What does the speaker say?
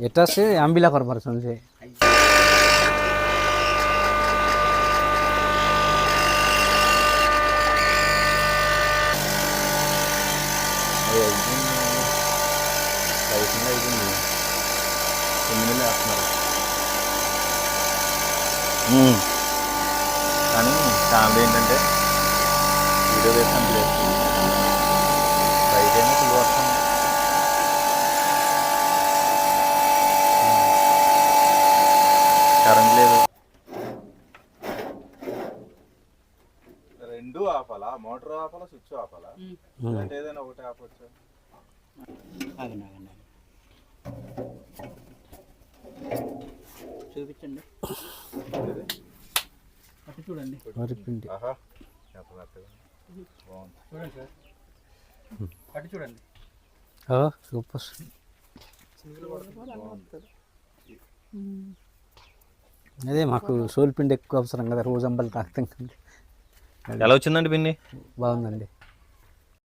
এটা সে আম্বিলা করবার শুনছে రైతులు అయిపోయింది తొమ్మిది నెలలు వేస్తున్నారు కానీ ఫ్యామిలీ ఏంటంటే వీడియో వేసాను కరెంట్ లేదు. రెండు ఆపాలా? మోటార్ ఆపాలా? స్విచ్ ఆపాలా? అంటే ఏదైనా ఒకటి ఆపొచ్చు? ఆగండి ఆగండి చూపించండి. అటు చూడండి. వరిపిండి ఆహా ఎంత మెత్తగా ఉంది. బాగుంది. చూడండి సార్. అటు చూడండి. సూపర్. అదే మాకు సోల్ పిండి ఎక్కువ అవసరం కదా రోజు అంబలి తాగుతాం ఎలా వచ్చిందండి పిన్ని బాగుందండి.